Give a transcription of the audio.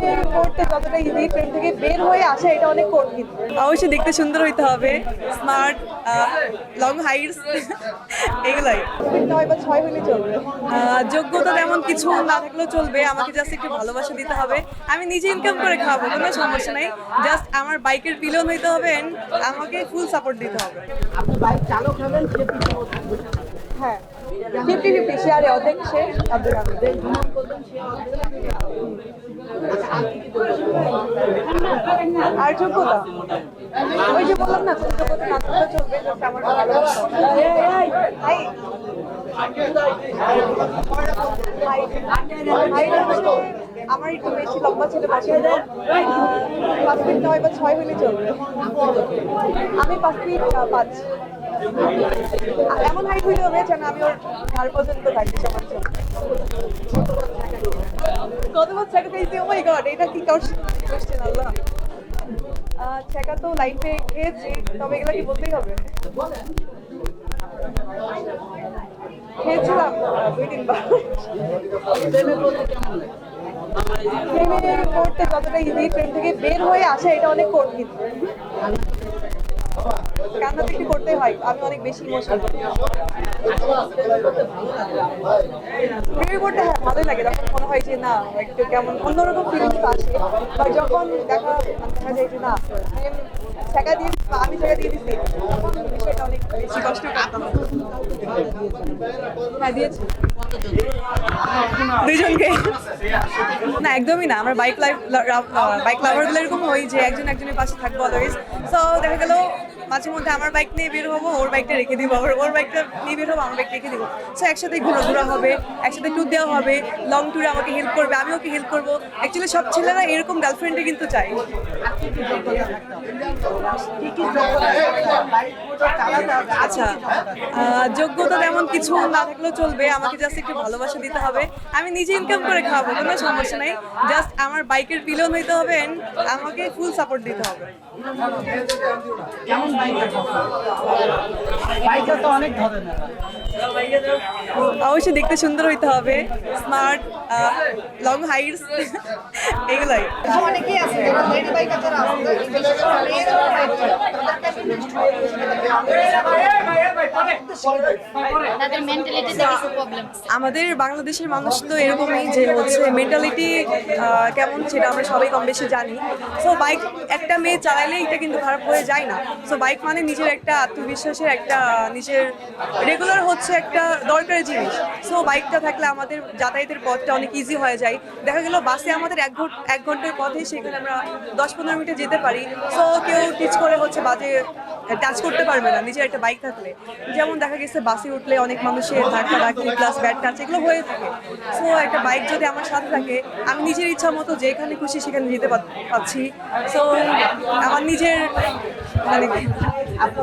প্রেমে পড়তে যতটা ইজি প্রেম থেকে বের হয়ে আসা এটা অনেক কঠিন। অবশ্যই দেখতে সুন্দর হইতে হবে স্মার্ট লং হাইটস এগুলাই। নয় বা ছয় হলে চলবে। যোগ্যতা তেমন কিছু না থাকলেও চলবে আমাকে জাস্ট একটু ভালোবাসা দিতে হবে। আমি নিজে ইনকাম করে খাওয়াবো কোনো সমস্যা নাই। জাস্ট আমার বাইকের পিলন হইতে হবে আমাকে ফুল সাপোর্ট দিতে হবে। আপনি বাইক চালক হবেন সে পিছনে থাকবে। হ্যাঁ। অর্ধেক আর যোগ্যতা যোগ্যতা চলবে আমার একটু বেশি লম্বা ছেলে পাঁচ ফিট নয় বা ছয় হলে চলবে। পাঁচ ফিট পাঁচ। এমন হাইট হইলে হবে যেন আমি ওর ঘাড় পর্যন্ত থাকি সবার জন্য। কত বছর ছেঁকা খেয়েছি ও মাই গড এটা কি কোশ্চেন আল্লাহ। ছেঁকা তো লাইফে খেয়েছি, তবে এগুলো কি বলতেই হবে? খেয়েছিলাম দুই তিনবার প্রেমে পড়তে যতটা ইজি প্রেম থেকে বের হয়ে আসা, এটা অনেক কঠিন। কান্না তো একটু করতে হয়, আমি অনেক বেশি ইমোশনাল প্রেমে পড়তে হ্যাঁ ভালোই লাগে, যখন মনে হয় যে না, একটু কেমন অন্যরকম ফিলিংস আসে। বা যখন দেখা মানে দেখা যায় যে না, আমি ছেঁকা দিয়ে তখন বিষয়টা অনেক বেশি কষ্ট হ্যাঁ দিয়েছি। দুইজনকে না, একদমই না, আমার বাইক লাইফ বাইক লাভারগুলো এরকম হয় যে একজন একজনের পাশে থাকব অলওয়েজ সো দেখা গেল মাঝে মধ্যে আমার বাইক নিয়ে বের হব, ওর বাইকটা রেখে দিব, আবার ওর বাইকটা নিয়ে বের হব, আমার বাইক রেখে দিব। সো একসাথে ঘোরাঘোরা হবে, একসাথে ট্যুর দেওয়া হবে লং ট্যুরে আমাকে হেল্প করবে আমি ওকে হেল্প করব। অ্যাকচুয়ালি সব ছেলেরা এরকম গার্লফ্রেন্ডে কিন্তু চাই আচ্ছা যোগ্যতা তেমন কিছু না থাকলেও চলবে, আমাকে জাস্ট একটু ভালোবাসা দিতে হবে। আমি নিজে ইনকাম করে খাওয়াবো, কোনো সমস্যা নাই। জাস্ট আমার বাইকের পিলন হইতে হবে আমাকে ফুল সাপোর্ট দিতে হবে। তো অনেক ধরনের অবশ্যই দেখতে সুন্দর হইতে হবে। স্মার্ট লং হাইটস এগুলাই। অনেকেই আছে যারা আছে আমাদের বাংলাদেশের মানুষ তো এরকমই যে হচ্ছে মেন্টালিটি কেমন সেটা আমরা সবাই কম বেশি জানি। সো বাইক একটা মেয়ে চালাইলে এটা কিন্তু খারাপ হয়ে যায় না। সো বাইক মানে নিজের একটা আত্মবিশ্বাসের একটা, নিজের রেগুলার হচ্ছে একটা দরকারি জিনিস। সো বাইকটা থাকলে আমাদের যাতায়াতের পথটা অনেক ইজি হয়ে যায়। দেখা গেল বাসে আমাদের এক ঘণ্টা, এক ঘণ্টার পথে সেখানে আমরা দশ পনেরো মিনিটে যেতে পারি। সো কেউ টিচ করে হচ্ছে বাজে টাচ করতে পারবে না নিজের একটা বাইক থাকলে। যেমন দেখা গেছে, বাসে উঠলে অনেক মানুষের ধাক্কা ধাক্কি প্লাস ব্যাড টাচ এগুলো হয়ে থাকে। সো একটা বাইক যদি আমার সাথে থাকে, আমি নিজের ইচ্ছা মতো যেখানে খুশি সেখানে যেতে পার- পারছি সো আমার নিজের মানে